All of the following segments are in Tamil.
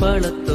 பழத்த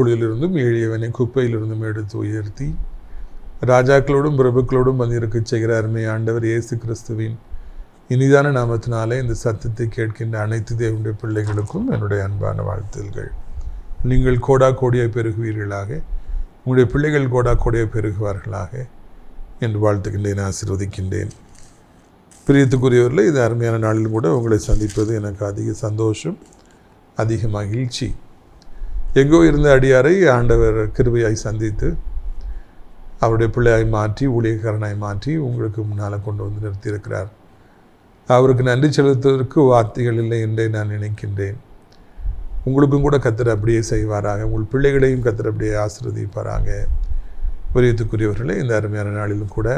சிறியவனை புலியிலிருந்தும் எளியவனை குப்பையிலிருந்தும் எடுத்து உயர்த்தி ராஜாக்களோடும் பிரபுக்களோடும் வந்திருக்கச் செய்கிற அருமை ஆண்டவர் இயேசு கிறிஸ்துவின் இனிதான நாமத்தினாலே இந்த சத்தத்தை கேட்கின்ற அனைத்து தேவனுடைய பிள்ளைகளுக்கும் என்னுடைய அன்பான வாழ்த்துதல்கள் நீங்கள் கோடா கோடியாக பெருகுவீர்களாக உங்களுடைய பிள்ளைகள் கோடா கோடியாக பெருகுவார்களாக என்று வாழ்த்துகின்றேன் ஆசீர்வதிக்கின்றேன். பிரியத்துக்குரியவர்களே இது அருமையான நாளில் கூட உங்களை சந்திப்பது எனக்கு அதிக சந்தோஷம் அதிக மகிழ்ச்சி. எங்கோ இருந்த அடியாரை ஆண்டவர் கிருபையாய் சந்தித்து அவருடைய பிள்ளையாய் மாற்றி ஊழியக்காரனாய் மாற்றி உங்களுக்கு முன்னால் கொண்டு வந்து நிறுத்தியிருக்கிறார். அவருக்கு நன்றி செலுத்துவதற்கு வார்த்தைகள் இல்லை என்றே நான் நினைக்கின்றேன். உங்களுக்கும் கூட கத்தர் அப்படியே செய்வாராக. உங்கள் பிள்ளைகளையும் கத்தர் அப்படியே ஆசீர்வதிப்பாராக. விரியத்துக்குரியவர்களே இந்த அருமையான நாளிலும் கூட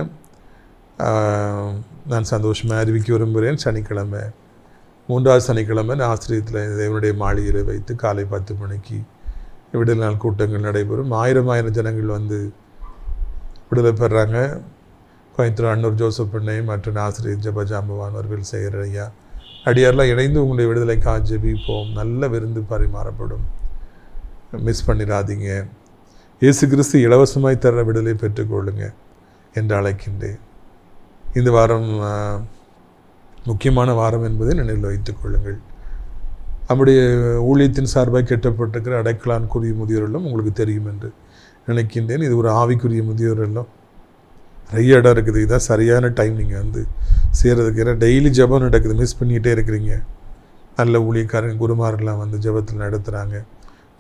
நான் சந்தோஷமாக அறிவிக்க விரும்புகிறேன். சனிக்கிழமை மூன்றாவது சனிக்கிழமை நான் ஆசிரியத்தில் தேவனுடைய மாளிகையில் வைத்து காலை பத்து மணிக்கு விடுதலை நாள் கூட்டங்கள் நடைபெறும். ஆயிரம் ஆயிரம் ஜனங்கள் வந்து விடுதலை பெறாங்க. கோயம்புத்தூர் அன்னூர் ஜோசப் பிள்ளை மற்றும் ஆசிரியர் ஜப ஜாம்பவான் அவர்கள் செய்கிற ஐயா அடியாரெலாம் இணைந்து உங்களுடைய விடுதலைக்காக ஜெபிப்போம். நல்ல விருந்து பரிமாறப்படும். மிஸ் பண்ணிடாதீங்க. இயேசு கிறிஸ்து இலவசமாய் தர விடுதலை பெற்றுக்கொள்ளுங்க என்று அழைக்கின்றேன். இந்த வாரம் முக்கியமான வாரம் என்பதை நினைவில் வைத்துக் கொள்ளுங்கள். நம்முடைய ஊழியத்தின் சார்பாக கெட்டப்பட்டிருக்கிற அடைக்கலான் குறிய முதியோரெல்லாம் உங்களுக்கு தெரியும் என்று நினைக்கின்றேன். இது ஒரு ஆவிக்குரிய முதியோர் எல்லாம் நிறைய இடம் இருக்குது. இதுதான் சரியான டைம் நீங்கள் வந்து செய்கிறதுக்கு ஏன்னா டெய்லி ஜெபம் நடக்குது. மிஸ் பண்ணிகிட்டே இருக்கிறீங்க. நல்ல ஊழியக்காரங்க குருமாரெல்லாம் வந்து ஜெபத்தில் நடத்துகிறாங்க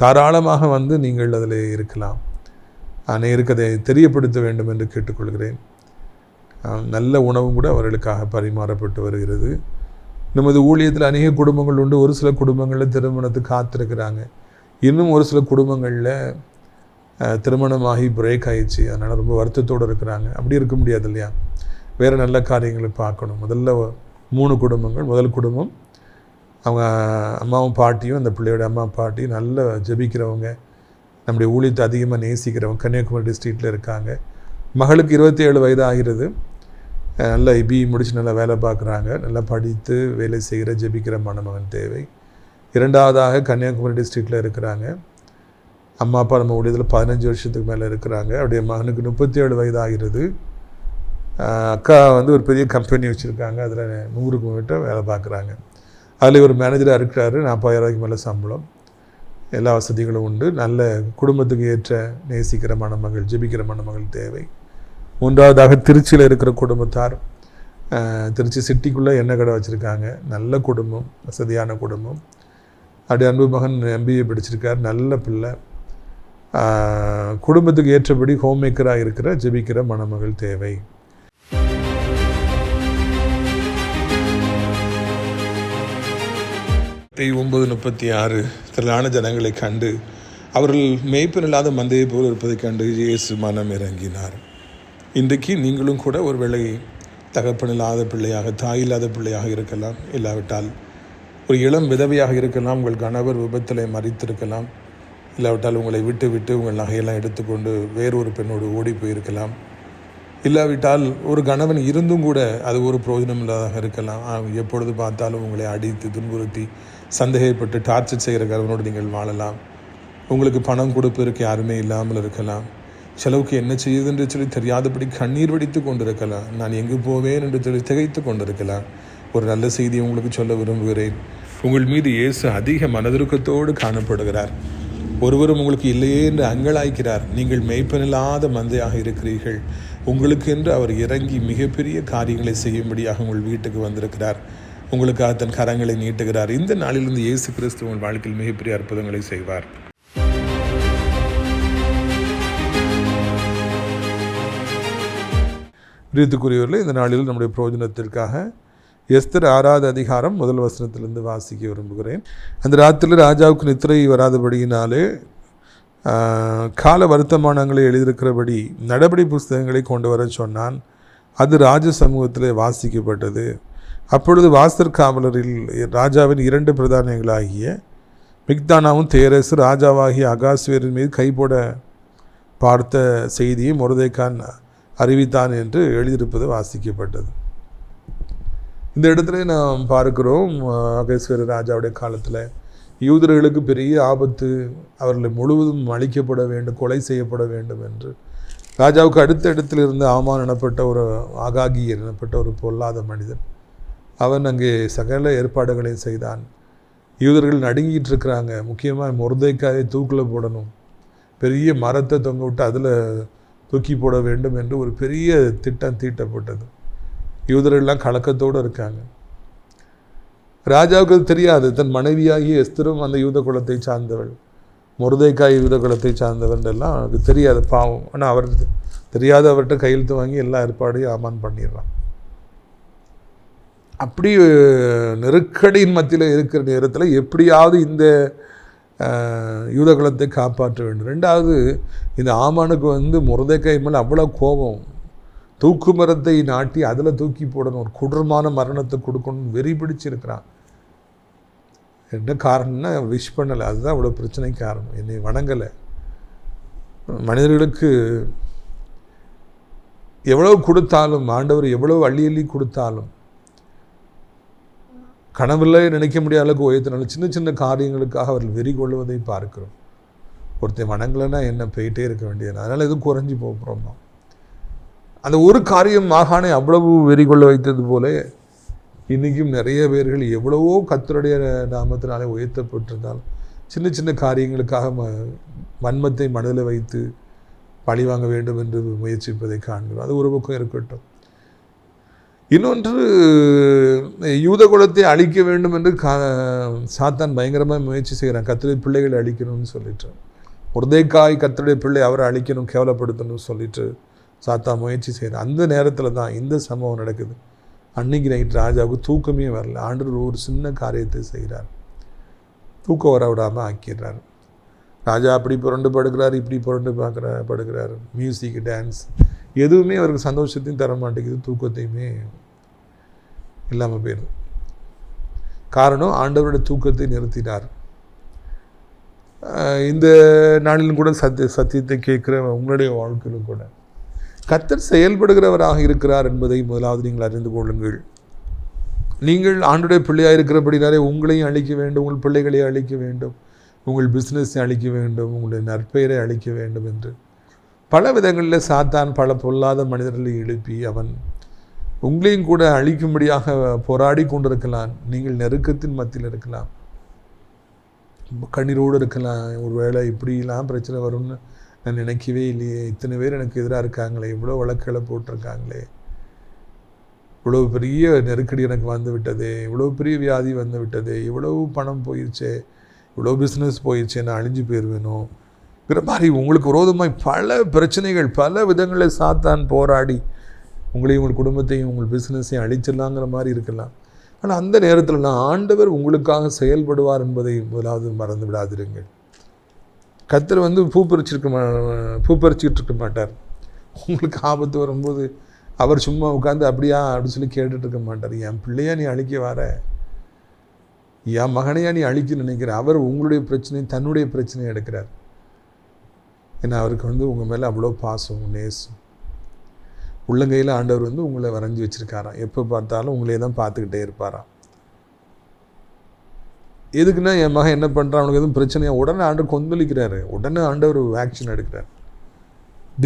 தாராளமாக வந்து நீங்கள் அதில் இருக்கலாம். அநேருக்கு தெரியப்படுத்த வேண்டும் என்று கேட்டுக்கொள்கிறேன். நல்ல உணவும் கூட அவர்களுக்காக பரிமாறப்பட்டு வருகிறது. நமது ஊழியத்தில் அநேக குடும்பங்கள் உண்டு. ஒரு சில குடும்பங்களில் திருமணத்துக்கு காத்திருக்கிறாங்க. இன்னும் ஒரு சில குடும்பங்களில் திருமணமாகி பிரேக் ஆகிடுச்சு அதனால் ரொம்ப வருத்தத்தோடு இருக்கிறாங்க. அப்படி இருக்க முடியாது இல்லையா? வேறு நல்ல காரியங்களை பார்க்கணும். முதல்ல மூணு குடும்பங்கள். முதல் குடும்பம் அவங்க அம்மாவும் பாட்டியும் அந்த பிள்ளையோட அம்மா பாட்டியும் நல்ல ஜெபிக்கிறவங்க. நம்முடைய ஊழியத்தை அதிகமாக நேசிக்கிறவங்க. கன்னியாகுமரி டிஸ்ட்ரிக்டில் இருக்காங்க. மகளுக்கு இருபத்தி ஏழு வயது ஆகிறது. நல்லா இபி முடிச்சு நல்லா வேலை பார்க்குறாங்க. நல்லா படித்து வேலை செய்கிற ஜெபிக்கிற மணமகன் தேவை. இரண்டாவதாக கன்னியாகுமரி டிஸ்ட்ரிக்டில் இருக்கிறாங்க. அம்மா அப்பா நம்ம ஊழியத்தில் பதினஞ்சு வருஷத்துக்கு மேலே இருக்கிறாங்க. அப்படியே மகனுக்கு முப்பத்தி ஏழு வயது ஆகிறது அக்கா வந்து ஒரு பெரிய கம்பெனி வச்சுருக்காங்க. அதில் நூறுக்கு மேட்ட வேலை பார்க்குறாங்க. அதில் ஒரு மேனேஜராக இருக்கிறாரு. நாற்பதாயிரரூபாய்க்கு மேலே சம்பளம். எல்லா வசதிகளும் உண்டு. நல்ல குடும்பத்துக்கு ஏற்ற நேசிக்கிற மணமகள் ஜெபிக்கிற மணமகள் தேவை. மூன்றாவதாக திருச்சியில் இருக்கிற குடும்பத்தார். திருச்சி சிட்டிக்குள்ளே எண்ணெய் கடை வச்சுருக்காங்க. நல்ல குடும்பம் வசதியான குடும்பம். அப்படி அன்பு மகன் எம்பிஏ படிச்சிருக்கார். நல்ல பிள்ளை. குடும்பத்துக்கு ஏற்றபடி ஹோம் மேக்கராக இருக்கிற ஜெபிக்கிற மணமகள் தேவை. ஒன்பது முப்பத்தி ஆறு திரளான ஜனங்களை கண்டு அவர்கள் மேய்ப்பன் இல்லாத மந்தையை போல் இருப்பதைக் கண்டு இயேசு மனம் இறங்கினார். இன்றைக்கு நீங்களும் கூட ஒருவேளை தகப்பன் இல்லாத பிள்ளையாக தாய் இல்லாத பிள்ளையாக இருக்கலாம். இல்லாவிட்டால் ஒரு இளம் விதவையாக இருக்கலாம். உங்கள் கணவர் விபத்தில் மறித்திருக்கலாம். இல்லாவிட்டால் உங்களை விட்டு விட்டு உங்கள் நகையெல்லாம் எடுத்துக்கொண்டு வேறொரு பெண்ணோடு ஓடி போயிருக்கலாம். இல்லாவிட்டால் ஒரு கணவன் இருந்தும் கூட அது ஒரு பிரயோஜனம் இல்லாதாக இருக்கலாம். எப்பொழுது பார்த்தாலும் உங்களை அடித்து துன்புறுத்தி சந்தேகப்பட்டு டார்ச்சர் செய்கிற கணவனோடு நீங்கள் வாழலாம். உங்களுக்கு பணம் கொடுப்பதற்கு யாருமே இல்லாமல் இருக்கலாம். செலவுக்கு என்ன செய்யுது என்று சொல்லி தெரியாதபடி கண்ணீர் வடித்து கொண்டிருக்கலாம். நான் எங்கு போவேன் என்று சொல்லி திகைத்து கொண்டிருக்கலாம். ஒரு நல்ல செய்தியை உங்களுக்கு சொல்ல விரும்புகிறேன். உங்கள் மீது இயேசு அதிக மனதுருக்கத்தோடு காணப்படுகிறார். ஒருவரும் உங்களுக்கு இல்லையே என்று அங்கலாய்க்கிறார். நீங்கள் மெய்ப்பனில்லாத மந்தையாக இருக்கிறீர்கள். உங்களுக்கு என்று அவர் இறங்கி மிகப்பெரிய காரியங்களை செய்யும்படியாக உங்கள் வீட்டுக்கு வந்திருக்கிறார். உங்களுக்காக தன் கரங்களை நீட்டுகிறார். இந்த நாளிலிருந்து இயேசு கிறிஸ்து உங்கள் வாழ்க்கையில் மிகப்பெரிய அற்புதங்களை செய்வார். பிரியத்துக்குரியவர்களே இந்த நாளில் நம்முடைய பிரயோஜனத்திற்காக எஸ்தர் ஆறாவது அதிகாரம் முதல் வசனத்திலிருந்து வாசிக்க விரும்புகிறேன். அந்த ராத்திரியில் ராஜாவுக்கு நித்திரை வராதபடியினாலே கால வருத்தமானங்களை எழுதியிருக்கிறபடி நடபடி புஸ்தகங்களை கொண்டு வர சொன்னான். அது ராஜ சமூகத்தில் வாசிக்கப்பட்டது. அப்பொழுது வாசர் காவலரில் ராஜாவின் இரண்டு பிரதானிகளாகிய மிக்தானாவும் தேரசு ராஜாவாகிய அகாஸ்வேரின் மீது கைபோட பார்த்த செய்தியை மொரதைக்கான் அறிவித்தான் என்று எழுதியிருப்பது வாசிக்கப்பட்டது. இந்த இடத்துல நாம் பார்க்கிறோம் அகேஸ்வர ராஜாவுடைய காலத்தில் யூதர்களுக்கு பெரிய ஆபத்து அவர்களை முழுவதும் அழிக்கப்பட வேண்டும் கொலை செய்யப்பட வேண்டும் என்று. ராஜாவுக்கு அடுத்த இடத்தில் இருந்து ஆமான் எனப்பட்ட ஒரு ஆகாகியர் எனப்பட்ட ஒரு பொல்லாத மனிதன். அவன் அங்கே சகல ஏற்பாடுகளையும் செய்தான். யூதர்கள் நடுங்கிட்டு இருக்கிறாங்க. முக்கியமாக முருதைக்காயை தூக்கில் போடணும். பெரிய மரத்தை தொங்க விட்டு அதில் தூக்கி போட வேண்டும் என்று ஒரு பெரிய திட்டம் தீட்டப்பட்டது. யூதரெல்லாம் கலக்கத்தோடு இருக்காங்க. ராஜாவுக்கு தெரியாது. தன் மனைவியாகிய எஸ்திரும் அந்த யூத குலத்தை சார்ந்தவள் முருதைக்காய் யூத குலத்தை சார்ந்தவன் எல்லாம் அவனுக்கு தெரியாது பாவம். ஆனால் அவர் தெரியாத அவர்கிட்ட கையெழுத்து வாங்கி எல்லா ஏற்பாடையும் ஆமான் பண்ணிடுறான். அப்படி நெருக்கடியின் மத்தியில் இருக்கிற நேரத்தில் எப்படியாவது இந்த யூதகுலத்தை காப்பாற்ற வேண்டும். ரெண்டாவது இந்த ஆமானுக்கு வந்து முருதைக்காய் மேலே அவ்வளோ கோபம். தூக்கு மரத்தை நாட்டி அதில் தூக்கி போடணும். ஒரு கொடூரமான மரணத்தை கொடுக்கணும்னு வெறி பிடிச்சிருக்கிறான். என்ன காரணம்னா விஷ் பண்ணலை. அதுதான் அவ்வளோ பிரச்சனை காரணம். என்னை வணங்கலை. மனிதர்களுக்கு எவ்வளவு கொடுத்தாலும் ஆண்டவர் எவ்வளோ அள்ளி அள்ளி கொடுத்தாலும் கனவுல நினைக்க முடியாத அளவுக்கு உயர்த்தினாலும் சின்ன சின்ன காரியங்களுக்காக அவர்கள் வெறி கொள்வதை பார்க்கிறோம். ஒருத்தன் வணங்கலைன்னா என்ன? போயிட்டே இருக்க வேண்டியது. அதனால் எதுவும் குறைஞ்சி போகிறோம் அந்த ஒரு காரியம் மாகாணை அவ்வளவு வெறி கொள்ள வைத்தது போல இன்றைக்கும் நிறைய பேர்கள் எவ்வளவோ கத்தருடைய நாமத்தினாலே உயர்த்தப்பட்டிருந்தாலும் சின்ன சின்ன காரியங்களுக்காக ம வன்மத்தை மனதில் வைத்து பழி வாங்க வேண்டும் என்று முயற்சிப்பதை காண்கிறோம். அது ஒரு பக்கம் இருக்கட்டும். இன்னொன்று யூத குலத்தை அழிக்க வேண்டும் என்று கா சாத்தான் பயங்கரமாக முயற்சி செய்கிறான். கத்தருடைய பிள்ளைகளை அழிக்கணும்னு சொல்லிட்டு. உருதைக்காய் கத்தருடைய பிள்ளை அவரை அழிக்கணும் கேவலப்படுத்தணும்னு சொல்லிட்டு சாத்தா முயற்சி செய்கிறான். அந்த நேரத்தில் தான் இந்த சம்பவம் நடக்குது. அன்னைக்கு நைட் ராஜாவுக்கு தூக்கமே வரல. ஆண்டு ஒரு சின்ன காரியத்தை செய்கிறார். தூக்கம் வர விடாமல் ஆக்கிடுறார். ராஜா அப்படி புரண்டு படுக்கிறார் இப்படி புரண்டு பார்க்குற படுக்கிறார். மியூசிக் டான்ஸ் எதுவுமே அவருக்கு சந்தோஷத்தையும் தர மாட்டேங்குது தூக்கத்தையுமே இல்லாமல் போயிடுது. காரணம் ஆண்டவருடைய தூக்கத்தை நிறுத்தினார். இந்த நாளிலும் கூட சத்திய சத்தியத்தை கேட்குற உங்களுடைய வாழ்க்கையிலும் கூட. கத்தர் செயல்படுகிறவராக இருக்கிறார் என்பதை முதலாவது நீங்கள் அறிந்து கொள்ளுங்கள். நீங்கள் ஆண்டுடைய பிள்ளையாக இருக்கிறபடினாலே உங்களையும் அழிக்க வேண்டும் உங்கள் பிள்ளைகளையும் அழிக்க வேண்டும் உங்கள் பிஸ்னஸை அழிக்க வேண்டும் உங்களுடைய நற்பெயரை அழிக்க வேண்டும் என்று. பல விதங்களில் சாத்தான் பல பொல்லாத மனிதர்களை எழுப்பி அவன் உங்களையும் கூட அழிக்கும்படியாக போராடி கொண்டிருக்கலாம். நீங்கள் நெருக்கத்தின் மத்தியில் இருக்கலாம். கண்ணீரோடு இருக்கலாம். ஒருவேளை இப்படிலாம் பிரச்சனை வரும்னு நான் நினைக்கவே இல்லையே. இத்தனை பேர் எனக்கு எதிராக இருக்காங்களே. இவ்வளோ வழக்குகளை போட்டிருக்காங்களே. இவ்வளோ பெரிய நெருக்கடி எனக்கு வந்து விட்டது இவ்வளோ பெரிய வியாதி வந்து விட்டது இவ்வளோ பணம் போயிடுச்சே இவ்வளோ பிஸ்னஸ் போயிடுச்சே நான் அழிஞ்சு போயிடுவேனோ பிற மாதிரி உங்களுக்கு விரோதமாய் பல பிரச்சனைகள் பல விதங்களில் சாத்தான் போராடி உங்களையும் உங்கள் குடும்பத்தையும் உங்கள் பிஸ்னஸையும் அழிச்சிடலாங்கிற மாதிரி இருக்கலாம். ஆனால் அந்த நேரத்தில் நான் ஆண்டவர் உங்களுக்காக செயல்படுவார் என்பதை முதலாவது மறந்து விடாதிருங்கள். கத்தர் வந்து பூ பறிச்சிருக்க மா பூ பறிச்சிக்கிட்டு இருக்க மாட்டார். உங்களுக்கு ஆபத்து வரும்போது அவர் சும்மா உட்காந்து அப்படியா அப்படின்னு சொல்லி கேட்டுட்டு இருக்க மாட்டார். என் பிள்ளையா நீ அழிக்க வர. என் மகனையா நீ அழிக்க நினைக்கிற. அவர் உங்களுடைய பிரச்சனையும் தன்னுடைய பிரச்சனையை எடுக்கிறார். ஏன்னா அவருக்கு வந்து உங்கள் மேலே அவ்வளோ பாசம் நேசம். உள்ளங்கையில் ஆண்டவர் வந்து உங்களை வரைஞ்சி வச்சுருக்காராம். எப்போ பார்த்தாலும் உங்களே தான் பார்த்துக்கிட்டே இருப்பாராம். எதுக்குன்னா என் மகன் என்ன பண்ணுறான் அவனுக்கு எதுவும் பிரச்சனையா? உடனே ஆண்டவர் கொந்தளிக்கிறாரு. உடனே ஆண்டவர் ஆக்ஷன் எடுக்கிறார்.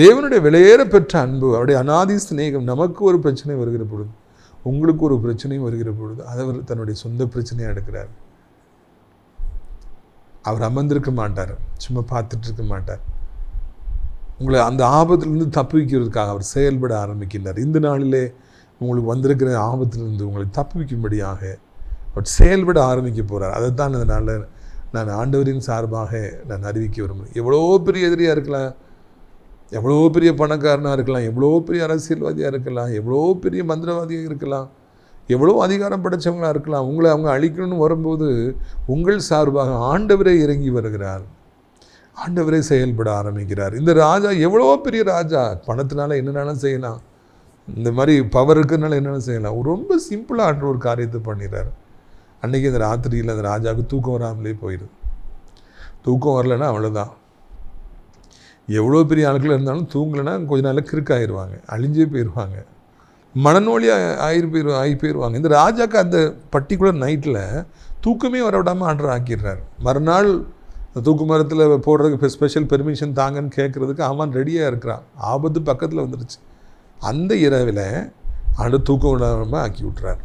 தேவனுடைய விலையேற பெற்ற அன்பு அவருடைய அனாதி சிநேகம் நமக்கு ஒரு பிரச்சனை வருகிற பொழுது உங்களுக்கு ஒரு பிரச்சனையும் வருகிற பொழுது அதை அவர் தன்னுடைய சொந்த பிரச்சனையாக எடுக்கிறார். அவர் அமர்ந்திருக்க மாட்டார். சும்மா பார்த்துட்டு இருக்க மாட்டார். உங்களை அந்த ஆபத்திலிருந்து தப்புவிக்கிறதுக்காக அவர் செயல்பட ஆரம்பிக்கின்றார். இந்த நாளிலே உங்களுக்கு வந்திருக்கிற ஆபத்திலிருந்து உங்களை தப்புவிக்கும்படியாக அவர் செயல்பட ஆரம்பிக்க போகிறார் அதை தான் நான் ஆண்டவரின் சார்பாக நான் அறிவிக்க விரும்புகிறேன். எவ்வளோ பெரிய எதிரியாக இருக்கலாம் எவ்வளோ பெரிய பணக்காரனாக இருக்கலாம் எவ்வளோ பெரிய அரசியல்வாதியாக இருக்கலாம் எவ்வளோ பெரிய மந்திரவாதியாக இருக்கலாம் எவ்வளோ அதிகாரம் படைச்சவங்களாக இருக்கலாம் உங்களை அவங்க அழிக்கணும்னு வரும்போது உங்கள் சார்பாக ஆண்டவரே இறங்கி வருகிறார். ஆண்டவரே செயல்பட ஆரம்பிக்கிறார். இந்த ராஜா எவ்வளோ பெரிய ராஜா. பணத்தினால என்னென்னாலும் செய்யலாம். இந்த மாதிரி பவர் இருக்கிறதுனால என்னென்ன செய்யலாம். ரொம்ப சிம்பிளாக ஆண்டு ஒரு காரியத்தை பண்ணிடுறாரு. அன்றைக்கி அந்த ராத்திரியில் அந்த ராஜாவுக்கு தூக்கம் வராமலே போயிடுது. தூக்கம் வரலைன்னா அவ்வளோதான் எவ்வளோ பெரிய ஆட்கள் இருந்தாலும் தூங்கலைன்னா கொஞ்ச நாளில் கிறுக்காயிருவாங்க. அழிஞ்சே போயிடுவாங்க மனநோலியாக ஆயிரு போயிரு ஆகி போயிடுவாங்க இந்த ராஜாக்கு அந்த பர்டிகுலர் நைட்டில் தூக்கமே வர விடாமல் ஆர்டர் ஆக்கிடுறாரு. மறுநாள் அந்த தூக்கு மரத்தில் போடுறதுக்கு ஸ்பெஷல் பெர்மிஷன் தாங்கன்னு கேட்குறதுக்கு அவன் ரெடியாக இருக்கிறான். ஆபத்து பக்கத்தில் வந்துடுச்சு அந்த இரவில் ஆண்டு தூக்கம் விடாமல் ஆக்கி விட்றாரு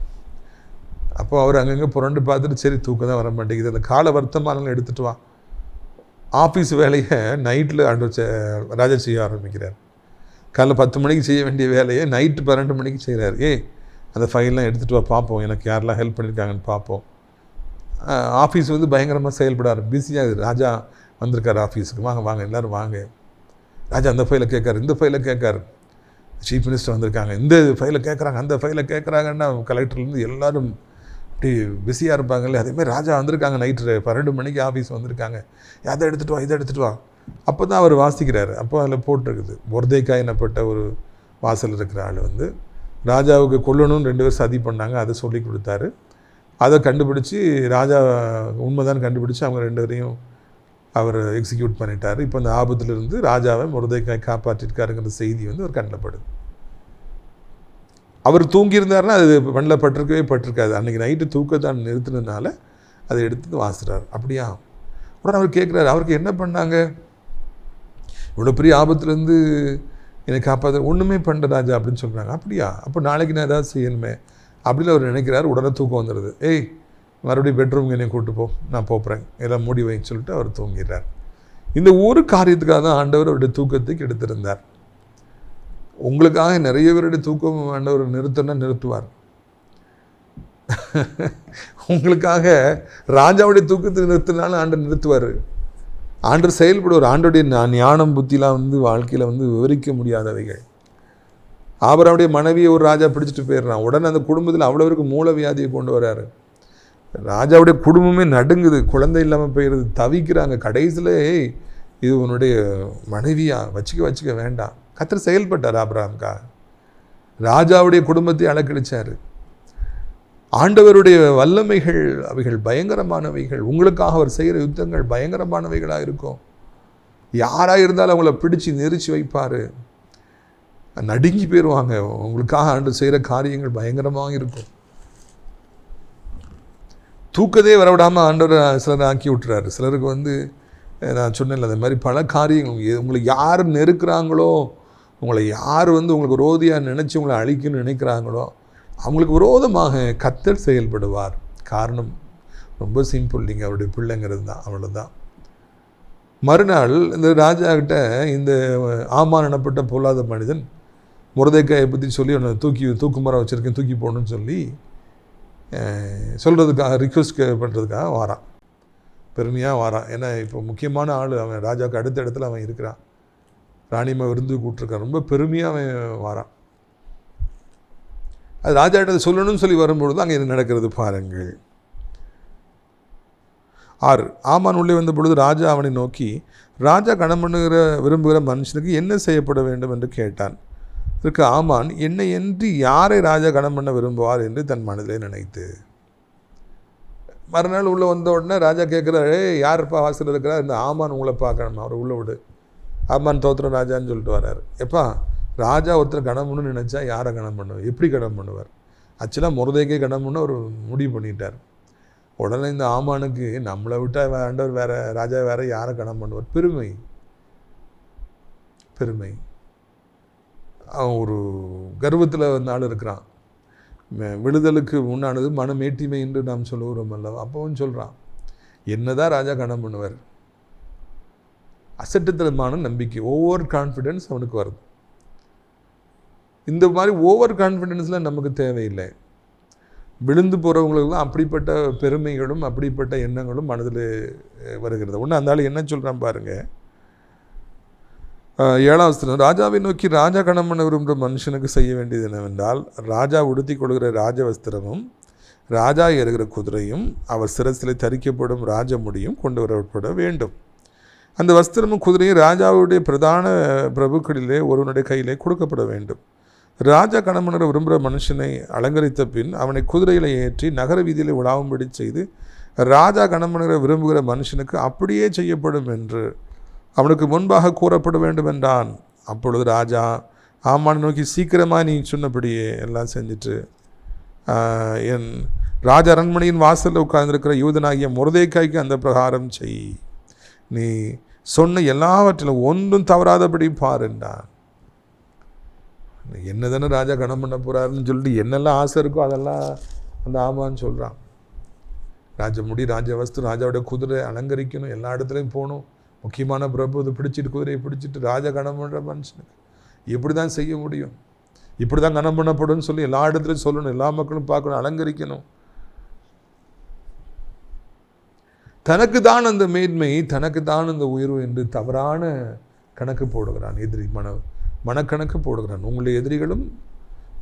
அப்போ அவர் அங்கங்கே புரண்டு பார்த்துட்டு சரி தூக்கம் தான் வர மாட்டேங்குது அந்த கால வர்த்தமானங்கள் எடுத்துகிட்டு வா. ஆஃபீஸ் வேலையை நைட்டில் ஆண்டு ராஜா செய்ய ஆரம்பிக்கிறார். காலைல பத்து மணிக்கு செய்ய வேண்டிய வேலையை நைட்டு பன்னெண்டு மணிக்கு செய்கிறார் ஏ அந்த ஃபைல்லாம் எடுத்துகிட்டு வா பார்ப்போம் எனக்கு யாரெல்லாம் ஹெல்ப் பண்ணியிருக்காங்கன்னு பார்ப்போம் ஆஃபீஸ் வந்து பயங்கரமாக செயல்படாரு. பிஸியாக ராஜா வந்திருக்காரு ஆஃபீஸுக்கு வாங்க வாங்க எல்லோரும் வாங்க. ராஜா அந்த ஃபைலை கேட்காரு. இந்த ஃபைலை கேட்காரு. சீஃப் மினிஸ்டர் வந்திருக்காங்க. இந்த ஃபைலை கேட்குறாங்க. அந்த ஃபைலை கேட்குறாங்கன்னா கலெக்டர்லேருந்து எல்லோரும் அப்படி பிஸியாக இருப்பாங்கல்ல. அதேமாதிரி ராஜா வந்திருக்காங்க நைட்டு பன்னெண்டு மணிக்கு ஆஃபீஸ் வந்திருக்காங்க. அதை எடுத்துகிட்டு வா இதை எடுத்துகிட்டு வா. அப்போ தான் அவர் வாசிக்கிறாரு. அப்போ அதில் போட்டிருக்குது. பொர்தேக்காய் எனப்பட்ட ஒரு வாசல் இருக்கிற ஆள் வந்து ராஜாவுக்கு கொல்லணும்னு ரெண்டு பேர் சதி பண்ணாங்க. அதை சொல்லி கொடுத்தாரு. அதை கண்டுபிடிச்சி ராஜா உண்மைதான் கண்டுபிடிச்சி அவங்க ரெண்டு பேரையும் அவர் எக்ஸிக்யூட் பண்ணிட்டார். இப்போ அந்த ஆபத்துலேருந்து ராஜாவை முருதைக்காய் காப்பாற்றிருக்காருங்கிற செய்தி வந்து அவர் கண்டப்படுது அவர் தூங்கியிருந்தாருன்னா அது மண்ணில் பட்டிருக்கவே பட்டிருக்காது. அன்றைக்கி நைட்டு தூக்கத்தான் நிறுத்தினதுனால அதை எடுத்து வாசுறாரு. அப்படியா? உடனே அவர் கேட்குறாரு அவருக்கு என்ன பண்ணாங்க? இவ்வளோ பெரிய ஆபத்துலேருந்து என்னை காப்பாற்ற ஒன்றுமே பண்ண ராஜா அப்படின்னு சொல்கிறாங்க அப்படியா? அப்போ நாளைக்கு நான் ஏதாவது செய்யணுமே. அப்படின்னு அவர் நினைக்கிறார் உடனே தூக்கம் வந்துடுது. ஏய் மறுபடியும் பெட்ரூம் என்னை கூப்பிட்டு போ நான் போப்புறேன். எல்லாம் மூடி வைன்னு சொல்லிட்டு அவர் தூங்கிடுறார். இந்த ஒரு காரியத்துக்காக தான் ஆண்டவர் அவருடைய தூக்கத்துக்கு எடுத்திருந்தார் உங்களுக்காக நிறைய பேருடைய தூக்கம் ஆண்டவர் நிறுத்தினா நிறுத்துவார். உங்களுக்காக ராஜாவுடைய தூக்கத்தை நிறுத்தினாலும் ஆண்டர் நிறுத்துவார். ஆண்டர் செயல்படுவார். ஆண்டோடைய ஞானம் புத்திலாம் வந்து வாழ்க்கையில் வந்து விவரிக்க முடியாதவைகள். ஆபராவுடைய மனைவியை ஒரு ராஜா பிடிச்சிட்டு போயிடுறான். உடனே அந்த குடும்பத்தில் அவ்வளோவருக்கு மூல வியாதியை கொண்டு வராரு. ராஜாவுடைய குடும்பமே நடுங்குது. குழந்தை இல்லாமல் போயிடுது தவிக்கிறாங்க. கடைசியில் இது உன்னுடைய மனைவியா? வச்சுக்க வச்சுக்க வேண்டாம். கத்தர் செயல்பட்டார் ஆபராம்கா ராஜாவுடைய குடும்பத்தை அலக்கழிச்சார். ஆண்டவருடைய வல்லமைகள் அவைகள் பயங்கரமானவைகள். உங்களுக்காக அவர் செய்கிற யுத்தங்கள் பயங்கரமானவைகளாக இருக்கும் யாராக இருந்தாலும் அவங்கள பிடிச்சி நெரிச்சு வைப்பார். நடுங்கி போயிடுவாங்க உங்களுக்காக ஆண்டு செய்கிற காரியங்கள் பயங்கரமாக இருக்கும். தூக்கதே வரவிடாமல் ஆண்டவர் சிலர் ஆக்கி விட்டுறாரு. சிலருக்கு வந்து நான் சொன்னேன்ல அந்த மாதிரி பல காரியங்கள் உங்களை யார் நெருக்கிறாங்களோ உங்களை யார் வந்து உங்களுக்கு விரோதியாக நினச்சி உங்களை அழிக்கணும்னு நினைக்கிறாங்களோ அவங்களுக்கு விரோதமாக கத்தர் செயல்படுவார். காரணம் ரொம்ப சிம்பிள். நீங்கள் அவருடைய பிள்ளைங்கிறது தான். அவ்வளோதான் மறுநாள் இந்த ராஜா கிட்ட இந்த ஆமான் எனப்பட்ட பொல்லாத மனிதன் முருதைக்காயை பற்றி சொல்லி உன்னை தூக்கி தூக்கு மரம் வச்சுருக்கேன் தூக்கி போகணுன்னு சொல்லி சொல்கிறதுக்காக ரிக்வஸ்ட் பண்ணுறதுக்காக வாரான். பெருமையாக வாரான். ஏன்னா இப்போ முக்கியமான ஆள் அவன் ராஜாவுக்கு அடுத்த இடத்துல அவன் இருக்கிறான். ராணிமா விருந்து கூப்பிட்ருக்கான் ரொம்ப பெருமையாக அவன் வாரான். அது ராஜா ராஜாட்ட சொல்லணும்னு சொல்லி வரும்பொழுது அங்கே என்ன நடக்கிறது பாருங்கள். ஆறு ஆமான் உள்ளே வந்த பொழுது ராஜா அவனை நோக்கி ராஜா கணம் பண்ணுகிற விரும்புகிற மனுஷனுக்கு என்ன செய்யப்பட வேண்டும்? என்று கேட்டான். இதற்கு ஆமான் என்னை என்று யாரை ராஜா கணம் பண்ண விரும்புவார் என்று தன் மனதிலே நினைத்து. மறுநாள் உள்ளே வந்த உடனே ராஜா கேட்குறாரு யாருப்பா வாசல் இருக்கிறார் இந்த ஆமான் உங்களை பார்க்கணும் அவர் உள்ள விடு. ஆமான் தோத்திரம் ராஜான்னு சொல்லிட்டு வரார் எப்பா ராஜா ஒருத்தர் கணம் நினச்சா யாரை கணம் பண்ணுவார்? எப்படி கணம் பண்ணுவார்? ஆக்சுவலாக முருதைக்கே கணம் பண்ண ஒரு முடிவு பண்ணிட்டார். உடனே இந்த ஆமானுக்கு நம்மளை விட்டால் ஆண்டவர் வேறு ராஜா வேறு யாரை கணம் பண்ணுவார்? பெருமை. பெருமை. அவன் ஒரு கர்வத்தில் வந்த ஆள் இருக்கிறான். விழுதலுக்கு உண்டானது முன்னானது மனமேட்டிமை என்று நாம் சொல்லுகிறோம் அல்லவா? அப்பவும் சொல்கிறான் என்ன தான் ராஜா கணம் பண்ணுவார்? அசட்டுத்தனமான நம்பிக்கை ஓவர் கான்ஃபிடென்ஸ் அவனுக்கு வருது. இந்த மாதிரி ஓவர் கான்ஃபிடென்ஸ்லாம் நமக்கு தேவையில்லை. விழுந்து போகிறவங்களுக்கெல்லாம் அப்படிப்பட்ட பெருமைகளும் அப்படிப்பட்ட எண்ணங்களும் மனதில் வருகிறது. ஒன்று அந்த ஆள் என்ன சொல்கிறான் பாருங்கள் ஏழாவது ராஜாவை நோக்கி ராஜா கணம் பண்ண விரும்புகிற மனுஷனுக்கு செய்ய வேண்டியது என்னவென்றால் ராஜா உடுத்தி கொள்கிற ராஜ வஸ்திரமும் ராஜா ஏறுகிற குதிரையும் அவர் சிரசிலே தரிக்கப்படும் ராஜமுடியும் கொண்டு வரப்பட வேண்டும். அந்த வஸ்திரமும் குதிரையும் ராஜாவுடைய பிரதான பிரபுக்களிலே ஒருவனுடைய கையிலே கொடுக்கப்பட வேண்டும். ராஜா கணமனர் விரும்புகிற மனுஷனை அலங்கரித்த பின் அவனை குதிரையில் ஏற்றி நகர வீதியில் உலாவும்படி செய்து ராஜா கணமனரை விரும்புகிற மனுஷனுக்கு அப்படியே செய்யப்படும் என்று அவனுக்கு முன்பாக கூறப்பட வேண்டும் என்றான் அப்பொழுது ராஜா ஆமான் நோக்கி சீக்கிரமாக நீ சொன்னபடியே எல்லாம் செஞ்சுட்டு என் ராஜ அரண்மனையின் வாசலில் உட்கார்ந்துருக்கிற யூதனாகிய முருதைக்காய்க்கு அந்த பிரகாரம் செய். நீ சொன்ன எல்லாவற்றிலும் ஒன்றும் தவறாதபடி பார் என்றான். என்ன தானே ராஜா கணம் பண்ண போகிறாருன்னு சொல்லிட்டு என்னெல்லாம் ஆசை இருக்கோ அதெல்லாம் அந்த ஆமான்னு சொல்கிறான் ராஜமுடி ராஜவஸ்து ராஜாவுடைய குதிரை அலங்கரிக்கணும் எல்லா இடத்துலையும் போகணும். முக்கியமான பிரபு இது பிடிச்சிட்டு குதிரையை பிடிச்சிட்டு ராஜா கணம் பண்ணுற மனுஷனுக்கு இப்படி தான் செய்ய முடியும்? இப்படி தான் கணம் பண்ணப்படும்னு சொல்லி எல்லா இடத்துலையும் சொல்லணும். எல்லா மக்களும் பார்க்கணும் அலங்கரிக்கணும். தனக்கு தான் அந்த மேன்மை தனக்கு தான் அந்த உயர்வு என்று தவறான கணக்கு போடுகிறான் எதிரி மன மனக்கணக்கு போடுகிறான். உங்களுடைய எதிரிகளும்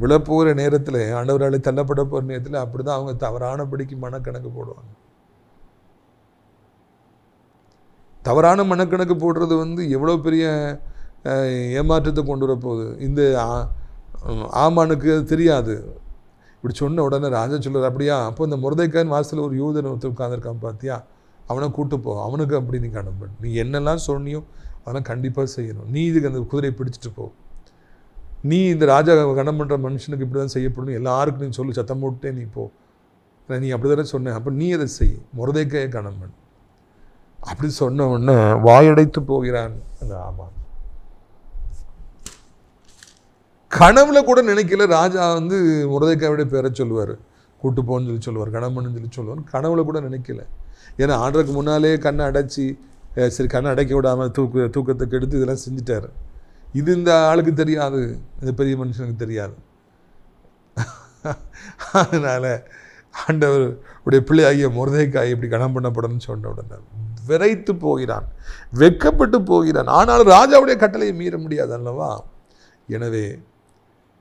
விழப்போகிற நேரத்தில் ஆண்டவரால் தள்ளப்பட போகிற நேரத்தில் அப்படி தான் அவங்க தவறானபடிக்கு மனக்கணக்கு போடுவாங்க. தவறான மனக்கணக்கு போடுறது வந்து எவ்வளோ பெரிய ஏமாற்றத்தை கொண்டு வரப்போகுது இந்த ஆமானுக்கு அது தெரியாது. இப்படி சொன்ன உடனே ராஜா சொல்றார் அப்படியா அப்போ இந்த முருதைக்கான் வாசலில் ஒரு யூதன் ஒருத்தர் உட்காந்துருக்கான் பார்த்தியா அவனை கூட்டு போ அவனுக்கு அப்படி நீ கடன் பண்ணு நீ என்னெல்லாம் சொன்னியோ அதெல்லாம் கண்டிப்பாக செய்யணும். நீ இதுக்கு அந்த குதிரையை பிடிச்சிட்டு போ. நீ இந்த ராஜா கணம் பண்ணுற மனுஷனுக்கு இப்படி தான் செய்யப்படணும். எல்லாருக்கும் நீ சொல்லு சத்தம் போட்டே நீ போ. நீ அப்படி தானே சொன்ன அப்போ நீ அதை செய். முருதைக்காயை கணம் பண்ணு. அப்படி சொன்ன உடனே வாயடைத்து போகிறான். அந்த ஆமான் கனவுல கூட நினைக்கல. ராஜா வந்து முருதைக்காவுடைய பேரை சொல்லுவார். கூட்டு போன்னு சொல்லி சொல்லுவார். கணவன் சொல்லி சொல்லுவார். கனவுல கூட நினைக்கல. ஏன்னா ஆடுறதுக்கு முன்னாலே கண்ணை அடைச்சி சரி கண்ணை அடைக்க விடாமல் தூக்கு தூக்கத்தை கெடுத்து இதெல்லாம் செஞ்சிட்டார். இது இந்த ஆளுக்கு தெரியாது. இந்த பெரிய மனுஷனுக்கு தெரியாது. அதனால் ஆண்டவர் உடைய பிள்ளையாகிய முருதைக்காய் இப்படி கணம் பண்ணப்படணும்னு சொன்ன உடனே விரைத்து போகிறான் வெட்கப்பட்டு போகிறான். ஆனாலும் ராஜாவுடைய கட்டளையை மீற முடியாது அல்லவா? எனவே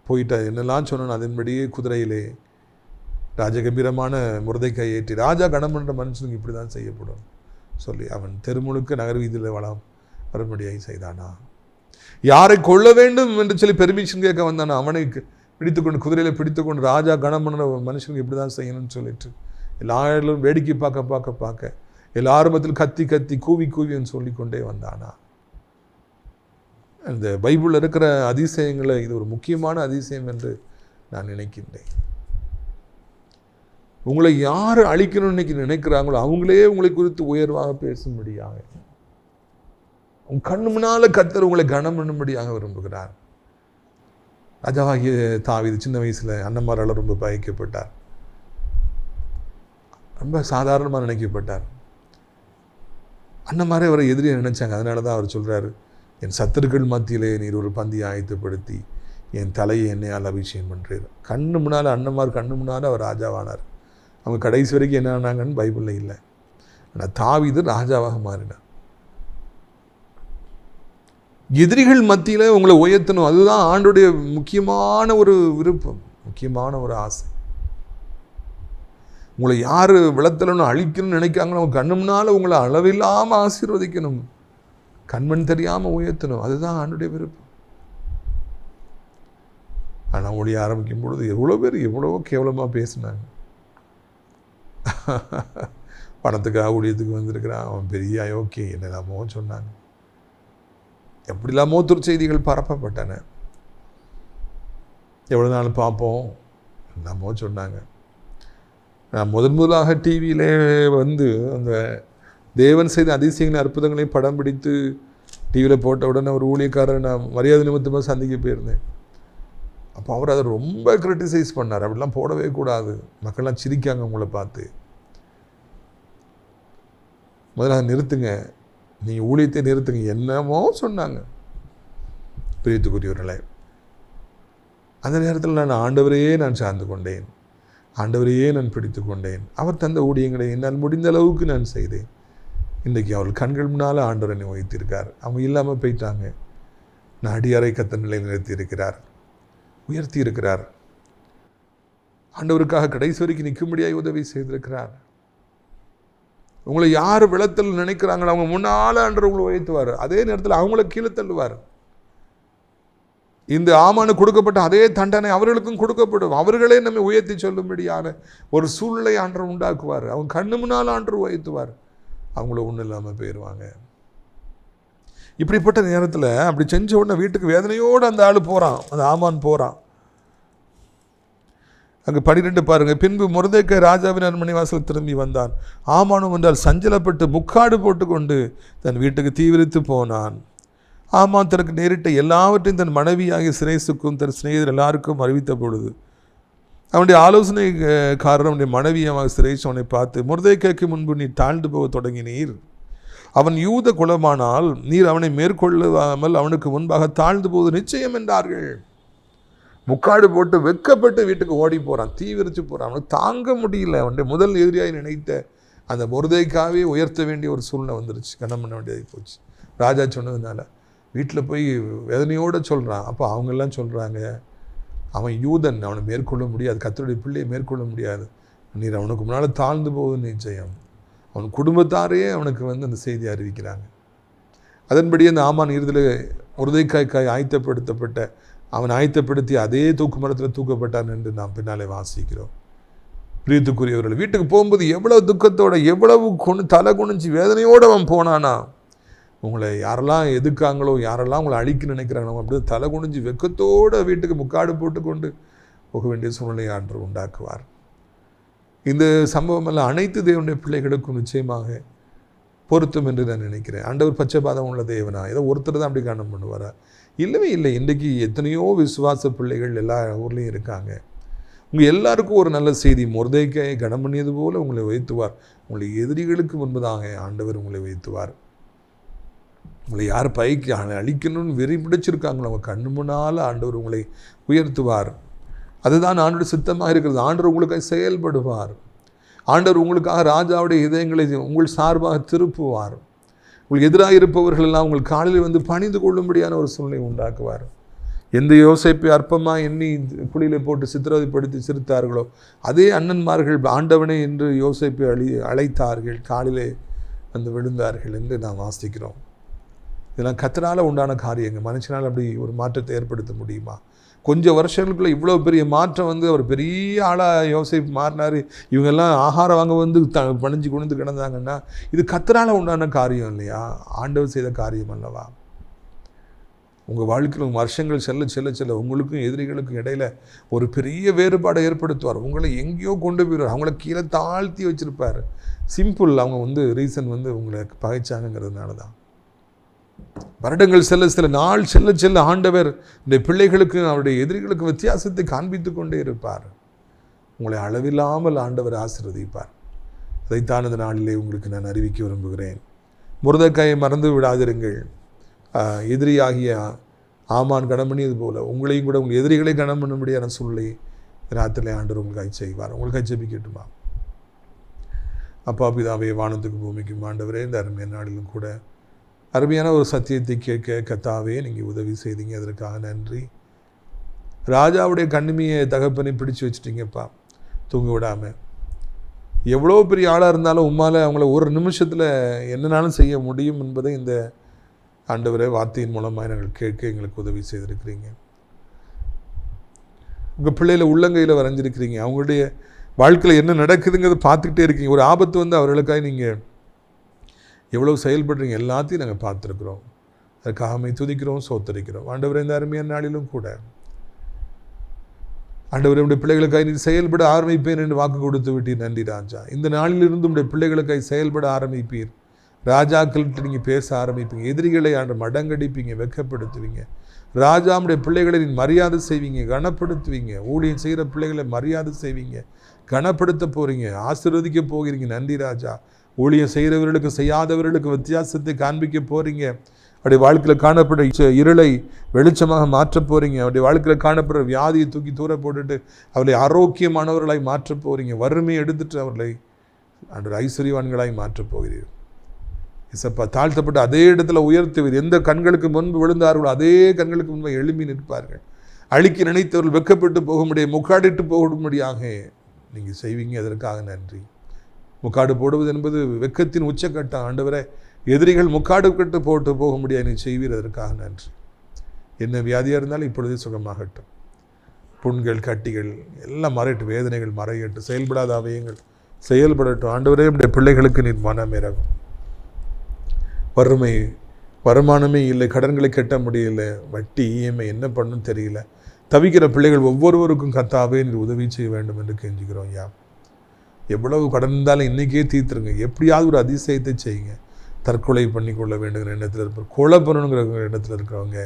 போயிட்ட என்னெல்லாம் சொன்னான்? அதன்படியே குதிரையிலே ராஜகம்பீரமான முருதைக்காய் ஏற்றி ராஜா கணமன்ற மனுஷனுக்கு இப்படி தான் செய்யப்படும் சொல்லி அவன் தெருமுழுக்க நகர் வீதியில் வளம் வரும்படியாய் செய்தானா? யாரை கொள்ள வேண்டும் என்று சொல்லி பெர்மிஷன் கேட்க வந்தானா? அவனை பிடித்துக்கொண்டு குதிரையில் பிடித்துக்கொண்டு ராஜா கணமன்ற மனுஷனுக்கு இப்படி தான் செய்யணும்னு சொல்லிட்டு எல்லாரும் வேடிக்கை பார்க்க பார்க்க பார்க்க எல்லா ஆரம்பத்தில் கத்தி கத்தி கூவி கூவின்னு சொல்லிக்கொண்டே வந்தானா? இந்த பைபிளில் இருக்கிற அதிசயங்களை இது ஒரு முக்கியமான அதிசயம் என்று நான் நினைக்கின்றேன். உங்களை யார் அழிக்கணும்னு இன்னைக்கு நினைக்கிறாங்களோ அவங்களே உங்களை குறித்து உயர்வாக பேசும்படியாக உன் கண்ணு முன்னால் கத்தர் உங்களை கனம் பண்ணும்படியாக விரும்புகிறார். ராஜாவாகிய தாவீது சின்ன வயசில் அண்ணன்மாரால் ரொம்ப பயக்கப்பட்டார் ரொம்ப சாதாரணமாக நினைக்கப்பட்டார். அண்ணன்மாரே அவரை எதிரியை நினைச்சாங்க. அதனால தான் அவர் சொல்கிறாரு என் சத்துருக்கள் மத்தியிலே நீர் ஒரு பந்தியை ஆயத்தப்படுத்தி என் தலையை என்னையால் அபிஷேகம் பண்ணுறீர் கண்ணு முன்னால் அண்ணன்மார் கண்ணு முன்னால் அவர் ராஜாவானார். அவங்க கடைசி வரைக்கும் என்ன ஆனாங்கன்னு பைபிளில் இல்லை. ஆனால் தாவிது ராஜாவாக மாறினார். எதிரிகள் மத்தியில் உங்களை உயர்த்தணும் அதுதான் ஆண்டுடைய முக்கியமான ஒரு விருப்பம் முக்கியமான ஒரு ஆசை. உங்களை யார் விளத்தலன்னு அழிக்கணும்னு நினைக்காங்களோ அவங்க கண்ணு முன்னால் உங்களை அளவில்லாமல் ஆசீர்வதிக்கணும். கண்மண் தெரியாமல் உயர்த்தணும். அதுதான் ஆண்டுடைய விருப்பம். ஆனால் ஒழிய ஆரம்பிக்கும் பொழுது எவ்வளோ பேர் எவ்வளவோ கேவலமாக பேசினாங்க. பணத்துக்காக ஊழியத்துக்கு வந்திருக்கிறான். அவன் பெரிய அயோக்கிய என்னெல்லாமோ சொன்னாங்க. எப்படிலாமோ துர்ச்செய்திகள் பரப்பப்பட்டன. எவ்வளோ நாள் பார்ப்போம். என்னமோ சொன்னாங்க. நான் முதன் முதலாக டிவியிலே வந்து அந்த தேவன் செய்த அதிசயங்களையும் அற்புதங்களையும் படம் பிடித்து டிவியில் போட்ட உடனே ஒரு ஊழியக்காரர் நான் மரியாதை நிமித்தமாக சந்திக்க போயிருந்தேன். அப்போ அவர் அதை ரொம்ப கிரிட்டிசைஸ் பண்ணார். அப்படிலாம் போடவே கூடாது. மக்கள்லாம் சிரிக்காங்க உங்களை பார்த்து. முதல்ல அதை நிறுத்துங்க. நீங்கள் ஊழியத்தை நிறுத்துங்க. என்னமோ சொன்னாங்க. பிரியத்துக்குரியவர்களே அந்த நேரத்தில் நான் ஆண்டவரையே நான் சார்ந்து கொண்டேன். ஆண்டவரையே நான் பிடித்து கொண்டேன். அவர் தந்த ஊழியங்களை என்னால் முடிந்த அளவுக்கு நான் செய்தேன். இன்றைக்கி அவள் கண்கள் முன்னால் ஆண்டவர் என்னை வைத்திருக்கார் அவங்க இல்லாமல் போயிட்டாங்க. நான் அடியாரை கத்த நிலை நிறுத்தி இருக்கிறார் உயர்த்தி இருக்கிறார். ஆண்டவருக்காக கடைசி வரைக்கும் நிற்கும்படியாக உதவி செய்திருக்கிறார். உங்களை யார் விளத்தல் நினைக்கிறாங்களோ அவங்க முன்னால் ஆண்டவர் உங்களை உயர்த்துவார். அதே நேரத்தில் அவங்கள கீழே தள்ளுவார். இந்த ஆமானு கொடுக்கப்பட்ட அதே தண்டனை அவர்களுக்கும் கொடுக்கப்படும். அவர்களே நம்மை உயர்த்தி சொல்லும்படியான ஒரு சூழ்நிலை ஆண்டர் உண்டாக்குவார். அவங்க கண்ணு முன்னால் ஆண்டர் உயர்த்துவார். அவங்கள ஒன்றும் இல்லாமல் போயிடுவாங்க இப்படிப்பட்ட நேரத்தில் அப்படி செஞ்ச உடனே வீட்டுக்கு வேதனையோடு அந்த ஆள் போகிறான் அந்த ஆமான் போகிறான் அங்கே பனிரெண்டு பாருங்கள் பின்பு முருதைக்க ராஜாவின் அரண்மனை வாசல் திரும்பி வந்தான். ஆமானும் என்றால் சஞ்சலப்பட்டு முக்காடு போட்டுக்கொண்டு தன் வீட்டுக்கு தீவிரித்து போனான். ஆமாம் தனக்கு நேரிட்ட எல்லாவற்றையும் தன் மனைவியாகிய சிரேசுக்கும் தன் சிநேகிதர் எல்லாருக்கும் அறிவித்த பொழுது அவனுடைய ஆலோசனைக்காரர் அவனுடைய மனைவியமாக சிரேஷ் அவனை பார்த்து முருதைக்கைக்கு முன்பு நீ தாழ்ந்து போக தொடங்கினீர். அவன் யூத குலமானால் நீர் அவனை மேற்கொள்ளாமல் அவனுக்கு முன்பாக தாழ்ந்து போவது நிச்சயம் என்றார்கள். முக்காடு போட்டு வெக்கப்பட்டு வீட்டுக்கு ஓடி போகிறான் தீவிரிச்சு போகிறான் அவனுக்கு தாங்க முடியல. அவனுடைய முதல் எதிரியாக நினைத்த அந்த முருதைக்காவே உயர்த்த வேண்டிய ஒரு சூழ்நிலை வந்துருச்சு. கண்ணம் பண்ண வேண்டியது போச்சு. ராஜா சொன்னதுனால வீட்டில் போய் வேதனையோடு சொல்கிறான். அப்போ அவங்கெல்லாம் சொல்கிறாங்க அவன் யூதன் அவனை மேற்கொள்ள முடியாது. கத்தருடைய பிள்ளையை மேற்கொள்ள முடியாது. நீர் அவனுக்கு முன்னால் தாழ்ந்து போகுது நிச்சயம் அவன் குடும்பத்தாரே அவனுக்கு வந்து அந்த செய்தி அறிவிக்கிறாங்க. அதன்படி அந்த ஆமான் இறுதியில் உருதைக்காய்க்காய் ஆயத்தப்படுத்தப்பட்ட அவன் ஆயத்தப்படுத்தி அதே தூக்கு மரத்தில் தூக்கப்பட்டான் என்று நாம் பின்னாலே வாசிக்கிறோம். பிரியத்துக்குரியவர்கள் வீட்டுக்கு போகும்போது எவ்வளவு துக்கத்தோட எவ்வளவு கொண்டு தலை குனிஞ்சு வேதனையோடு அவன் போனானா? உங்களை யாரெல்லாம் எதுக்காங்களோ யாரெல்லாம் உங்களை அழிக்க நினைக்கிறாங்களோ அப்படி தலை குனிஞ்சு வெக்கத்தோடு வீட்டுக்கு முக்காடு போட்டுக்கொண்டு போக வேண்டிய சூழ்நிலையை ஆண்டு உண்டாக்குவார். இந்த சம்பவம் எல்லாம் அனைத்து தேவனுடைய பிள்ளைகளுக்கும் நிச்சயமாக பொருத்தம் என்று நான் நினைக்கிறேன். ஆண்டவர் பச்சைபாதம் உள்ள தேவனா? ஏதோ ஒருத்தர் தான் அப்படி காணம் பண்ணுவாரா? இல்லவே இல்லை. இன்றைக்கி எத்தனையோ விசுவாச பிள்ளைகள் எல்லா ஊர்லேயும் இருக்காங்க. உங்கள் எல்லாருக்கும் ஒரு நல்ல செய்தி. முருதைக்காயை கனம் பண்ணியது போல் உங்களை வைத்துவார் உங்களை எதிரிகளுக்கு முன்பதாக ஆண்டவர் உங்களை வைத்துவார் உங்களை யார் பைக்கு அழிக்கணும்னு வெறி பிடிச்சிருக்காங்களோ அவங்க கண்ணு முன்னால் ஆண்டவர் உங்களை உயர்த்துவார். அதுதான் ஆண்டோட சித்தமாக இருக்கிறது. ஆண்டவர் உங்களுக்காக செயல்படுவார். ஆண்டவர் உங்களுக்காக ராஜாவுடைய இதயங்களை உங்கள் சார்பாக திருப்புவார். உங்களுக்கு எதிராக இருப்பவர்கள் எல்லாம் உங்கள் காலில் வந்து பணிந்து கொள்ளும்படியான ஒரு சூழ்நிலை உண்டாக்குவார். எந்த யோசிப்பை அற்பமாக எண்ணி குழியில் போட்டு சித்திரவதைப்படுத்தி சிரித்தார்களோ அதே அண்ணன்மார்கள் ஆண்டவனே என்று யோசிப்பை அழி அழைத்தார்கள். காலிலே வந்து விழுந்தார்கள் என்று நாம் வாசிக்கிறோம். இதெல்லாம் கத்தனால் உண்டான காரியங்கள். மனுஷனால் அப்படி ஒரு மாற்றத்தை ஏற்படுத்த முடியுமா? கொஞ்சம் வருஷங்களுக்குள்ள இவ்வளோ பெரிய மாற்றம் வந்து அவர் பெரிய ஆளாக யோசிப்பு மாறினார். இவங்கெல்லாம் ஆகாரம் வாங்க வந்து த பணிஞ்சு குனிந்து கிடந்தாங்கன்னா இது கத்தனால் உண்டான காரியம் இல்லையா? ஆண்டவர் செய்த காரியம் அல்லவா? உங்கள் வாழ்க்கையில் வருஷங்கள் செல்ல செல்ல செல்ல உங்களுக்கும் எதிரிகளுக்கும் இடையில ஒரு பெரிய வேறுபாடை ஏற்படுத்துவார். உங்களை எங்கேயோ கொண்டு போயிடுவார். அவங்கள கீழே தாழ்த்தி வச்சுருப்பார். சிம்பிள் அவங்க வந்து ரீசன் வந்து உங்களை பகைச்சாங்கங்கிறதுனால தான் வருடங்கள் செல்ல சில நாள் செல்ல செல்ல ஆண்டவர் இந்த பிள்ளைகளுக்கு அவருடைய எதிரிகளுக்கு வித்தியாசத்தை காண்பித்து கொண்டே இருப்பார். உங்களை அளவில்லாமல் ஆண்டவர் ஆசிர்வதிப்பார். அதைத்தான் இந்த நாளிலே உங்களுக்கு நான் அறிவிக்க விரும்புகிறேன். முருதக்காயை மறந்து விடாதிருங்கள். எதிரியாகிய ஆமான் கணம் பண்ணியது போல உங்களையும் கூட உங்கள் எதிரிகளை கணம் முடியாத சூழ்நிலை ராத்திரிலே ஆண்டவர் உங்களுக்காக செய்வார். உங்களுக்காக ஜெபிக்கட்டுமா அப்பா பிதாவே வானத்துக்கு பூமிக்கும் ஆண்டவரே இந்த அருமையான நாளிலும் கூட அருமையான ஒரு சத்தியத்தை கேட்க கத்தாவே நீங்கள் உதவி செய்தீங்க. அதற்காக நன்றி. ராஜாவுடைய கண்ணுமையை தகப்பனை பிடிச்சு வச்சுட்டீங்கப்பா. தூங்க விடாமல் எவ்வளோ பெரிய ஆளாக இருந்தாலும் உம்மால் அவங்கள ஒரு நிமிஷத்தில் என்னென்னாலும் செய்ய முடியும் என்பதை இந்த ஆண்டவரை வார்த்தையின் மூலமாக நாங்கள் கேட்க எங்களுக்கு உதவி செய்திருக்கிறீங்க. உங்கள் பிள்ளைகளை உள்ளங்கையில் வரைஞ்சிருக்கிறீங்க. அவங்களுடைய வாழ்க்கையில் என்ன நடக்குதுங்கிறத பார்த்துக்கிட்டே இருக்கீங்க. ஒரு ஆபத்து வந்து அவர்களுக்காக நீங்கள் எவ்வளோ செயல்படுறீங்க எல்லாத்தையும் நாங்கள் பார்த்துருக்குறோம். அதுக்காக அமை துதிக்கிறோம் சோத்தரிக்கிறோம். ஆண்டவர் இந்த அருமையான நாளிலும் கூட. ஆண்டவர் உடைய பிள்ளைகளுக்காக நீ செயல்பட ஆரம்பிப்பேன் என்று வாக்கு கொடுத்து விட்டீர். நன்றி ராஜா. இந்த நாளிலிருந்து உடைய பிள்ளைகளுக்காக செயல்பட ஆரம்பிப்பீர். ராஜாக்கள்கிட்ட நீங்கள் பேச ஆரம்பிப்பீங்க. எதிரிகளை ஆண்டு மடங்கடிப்பீங்க வெக்கப்படுத்துவீங்க. ராஜாவுடைய பிள்ளைகளை நீ மரியாதை செய்வீங்க கனப்படுத்துவீங்க. ஊழியம் செய்கிற பிள்ளைகளை மரியாதை செய்வீங்க கனப்படுத்த போகிறீங்க ஆசீர்வதிக்க போகிறீங்க. நன்றி ராஜா. ஊழியம் செய்கிறவர்களுக்கு செய்யாதவர்களுக்கு வித்தியாசத்தை காண்பிக்க போகிறீங்க அப்படி வாழ்க்கையில் காணப்படுற இருளை வெளிச்சமாக மாற்றப் போகிறீங்க அப்படி வாழ்க்கையில் காணப்படுற வியாதியை தூக்கி தூர போட்டுட்டு அவர்களை ஆரோக்கியமானவர்களாய் மாற்றப் போகிறீங்க வறுமையை எடுத்துட்டு அவர்களை அன்று ஐஸ்வர்யவான்களாய் மாற்றப் போகிறீர்கள் இசப்பா தாழ்த்தப்பட்டு அதே இடத்துல உயர்த்துவீர். எந்த கண்களுக்கு முன்பு விழுந்தார்களோ அதே கண்களுக்கு முன்பு எழும்பி நிற்பார்கள். அழிக்க நினைத்தவர்கள் வெக்கப்பட்டு போக முக்காடிட்டு போகும்படியாக நீங்கள் செய்வீங்க. அதற்காக நன்றி. முக்காடு போடுவது என்பது வெக்கத்தின் உச்சக்கட்டம் ஆண்டவரை. எதிரிகள் முக்காடு கட்டு போட்டு போக முடியாது நீ செய்வீர் அதற்காக நன்றி. என்ன வியாதியாக இருந்தாலும் இப்பொழுதே சுகமாகட்டும். புண்கள் கட்டிகள் எல்லாம் மறையட்டும் வேதனைகள் மறையட்டும் செயல்படாத அவயங்கள் செயல்படட்டும். ஆண்டவரே நம்முடைய பிள்ளைகளுக்கு நீர் மனமிறகும் வறுமை வருமானமே இல்லை கடன்களை கட்ட முடியல வட்டி இஎம்ஐ என்ன பண்ணுன்னு தெரியல. தவிக்கிற பிள்ளைகள் ஒவ்வொருவருக்கும் கத்தாவே நீர் உதவி செய்ய வேண்டும் என்று கெஞ்சுகிறோம் யா எவ்வளவு கடன் இருந்தாலும் இன்றைக்கே தீர்த்துருங்க. எப்படியாவது ஒரு அதிசயத்தை செய்யுங்க. தற்கொலை பண்ணிக்கொள்ள வேண்டுங்கிற எண்ணத்தில் இருப்பார் கொலை பண்ணணுங்கிற எண்ணத்தில் இருக்கிறவங்க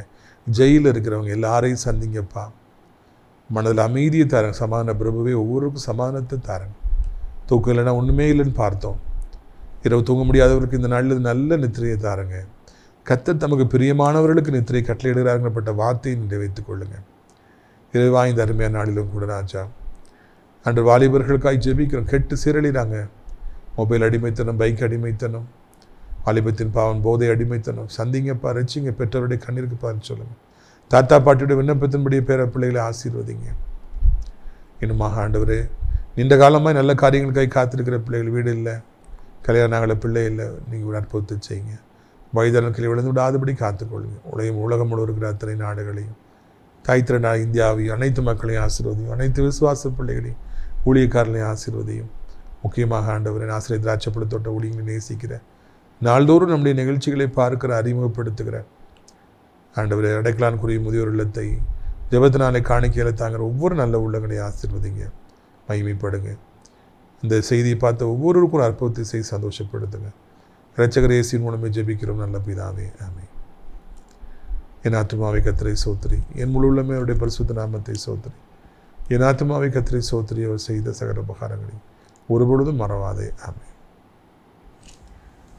ஜெயிலில் இருக்கிறவங்க எல்லாரையும் சந்திங்கப்பா. மனதில் அமைதியை தரேன் சமாதான பிரபுவே ஒவ்வொருக்கும் சமாதானத்தை தாருங்க. தூக்கம் இல்லைன்னா ஒன்றுமே இல்லைன்னு பார்த்தோம். இரவு தூங்க முடியாதவருக்கு இந்த நாளில் நல்ல நித்திரையை தாருங்க. கத்தர் தமக்கு பிரியமானவர்களுக்கு நித்திரை கட்டளையிடுகிறாருங்கப்பட்ட வார்த்தையை நிறைவேற்றிக் கொள்ளுங்க. இறைவா இந்த அருமையான நாளிலும் கூட ராஜா அன்று வாலிபர்களுக்காய் ஜெபிக்கிறோம். கெட்டு சீரழிறாங்க மொபைல் அடிமைத்தனம் பைக் அடிமைத்தனம் வாலிபத்தின் பாவன் போதை அடிமைத்தனம். சந்திங்கப்பா ரசிங்க பெற்றோருடைய கண்ணீருக்கு பாரு சொல்லுங்கள் தாத்தா பாட்டியுடைய விண்ணப்பத்தின்படி பேர பிள்ளைகளை ஆசீர்வதிங்க. இன்னுமாக ஆண்டவர் நீண்ட காலமாக நல்ல காரியங்களுக்காக காத்திருக்கிற பிள்ளைகள் வீடு இல்லை. கல்யாணம் ஆகலை பிள்ளை இல்லை. நீங்கள் ஒரு அற்புதத்தை செய்யுங்க. வயதானத்தில் விழுந்து விடாதபடி காத்துக்கொள்ளுங்க. உலகம் உலகம் முழு இருக்கிற அத்தனை நாடுகளையும். தாய்த்திரனா இந்தியாவையும் அனைத்து மக்களையும் ஆசீர்வதியும் அனைத்து விசுவாச பிள்ளைகளையும் ஊழியக்காரர்களையும் ஆசிர்வதையும். முக்கியமாக ஆண்டவரின் ஆசிரியர் திராட்சைப்படத்தோட்ட ஊழியங்களை நேசிக்கிற. நாள்தோறும் நம்முடைய நிகழ்ச்சிகளை பார்க்கிற அறிமுகப்படுத்துகிற. ஆண்டவரை அடைக்கலான்குரிய முதியோர் இல்லத்தை ஜெபத்தினாலே காணிக்கையில் தாங்கிற ஒவ்வொரு நல்ல உள்ளங்களை ஆசீர்வதிங்க. மகிமைப்படுங்க. இந்த செய்தியை பார்த்த ஒவ்வொருவருக்கும் அற்புதத்தை செய்து சந்தோஷப்படுத்துங்க. இரட்சகர் ஏசியின் மூலமே ஜெபிக்கிறோம் நல்ல பிதாவே. ஆமே என் ஆத்மாவை கத்திரை சோத்திரி. என் முழு உள்ளமே அவருடைய பரிசுத்த நாமத்தை சோத்திரி. என் ஆத்மாவை கத்திரி சோத்திரி அவர் செய்த சகல உபகாரங்களை ஒருபொழுதும் மறவாதே. ஆமென்.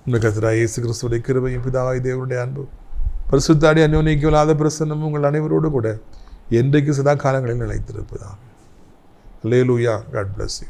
உங்கள் கத்திரா இயேசு கிறிஸ்துடைய கிருபையும் பிதாவாய் தேவனுடைய அன்பு பரிசுத்தாடி அந்யோன்னிக்கலாத பிரசன்னம் உங்கள் அனைவரோடு கூட என்றைக்கு சதா காலங்களில் நிலைத்திருப்பதாக லேலூயா காட் பிளஸ் யூ